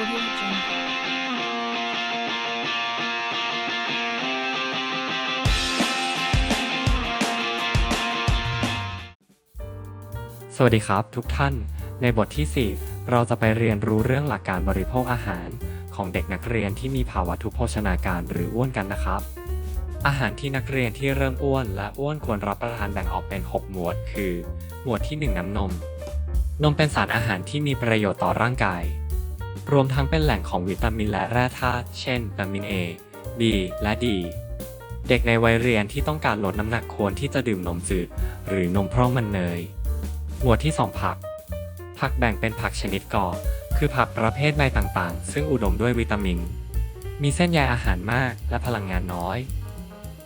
Audio Jungle. สวัสดีครับทุกท่าน ในบทที่ 4 เราจะไปเรียนรู้เรื่องหลักการบริโภคอาหาร ของเด็กนักเรียนที่มีภาวะทุพโภชนาการหรืออ้วนกันนะครับ อาหารที่นักเรียนที่เริ่มอ้วนและอ้วนควรรับประทานแบ่งออกเป็น 6 หมวด คือ หมวดที่ 1 น้ำนม นมเป็นสารอาหารที่มีประโยชน์ต่อร่างกาย รวมทั้งเป็นแหล่งของวิตามินและแร่ธาตุ เช่นวิตามิน A B และ D เด็กในวัยเรียนที่ต้องการลดน้ำหนักควรที่จะดื่มนมจืดหรือนมพร่องมันเนย หมวดที่ 2 ผัก ผักแบ่งเป็นผักชนิดก่อ คือผักประเภทใบต่างๆ ซึ่งอุดมด้วยวิตามิน มีเส้นใยอาหารมากและพลังงานน้อย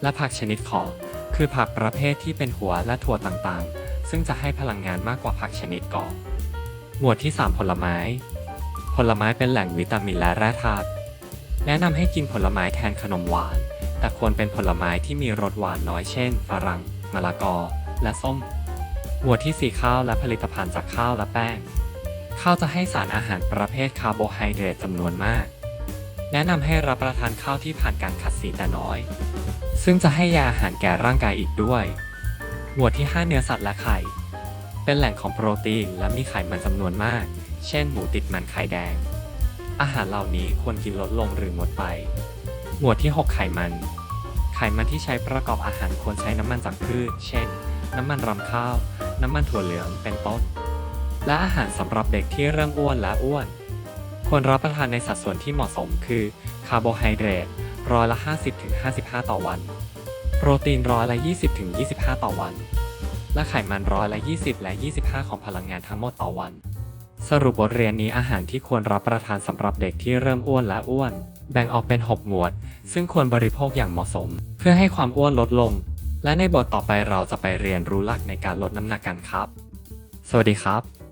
และผักชนิดขอ คือผักประเภทที่เป็นหัวและถั่วต่างๆ ซึ่งจะให้พลังงานมากกว่าผักชนิดก่อ หมวดที่ 3 ผลไม้ ผลไม้เป็นแหล่งวิตามินและแร่ธาตุแนะนำให้กินผลไม้แทนขนมหวาน แต่ควรเป็นผลไม้ที่มีรสหวานน้อยเช่น ฝรั่งมะละกอ และส้มหมวดที่4ข้าวและผลิตภัณฑ์จากข้าวและแป้ง ข้าวจะให้สารอาหารประเภทคาร์โบไฮเดรตจำนวนมาก แนะนำให้รับประทานข้าวที่ผ่านการขัดสีแต่น้อย ซึ่งจะให้ยาอาหารแก่ร่างกายอีกด้วยหมวดที่ 5 เนื้อสัตว์และไข่ เป็นแหล่งของโปรตีนและมีไขมันจำนวนมาก เช่นหมูติดมันไข่แดง อาหารเหล่านี้ควรกินลดลงหรือหมดไป หมวดที่ 6 ไขมัน ไขมันที่ใช้ประกอบอาหารควรใช้น้ำมันจากพืช เช่น น้ำมันรำข้าว น้ำมันถั่วเหลือง เป็นต้น และอาหารสำหรับเด็กที่เริ่มอ้วนและอ้วน ควรรับประทานในสัดส่วนที่เหมาะสมคือ คาร์โบไฮเดรตร้อยละ 50-55 ต่อวัน โปรตีนร้อยละ 20-25 ต่อวัน และไขมันร้อยละ 20 และ 25 ของพลังงานทั้งหมดต่อวัน สรุปบทเรียนนี้อาหารที่ควรรับประทานสำหรับเด็กที่เริ่มอ้วนและอ้วน แบ่งออกเป็น 6 หมวด ซึ่งควรบริโภคอย่างเหมาะสม เพื่อให้ความอ้วนลดลง และในบทต่อไปเราจะไปเรียนรู้หลักในการลดน้ำหนักกันครับ สวัสดีครับ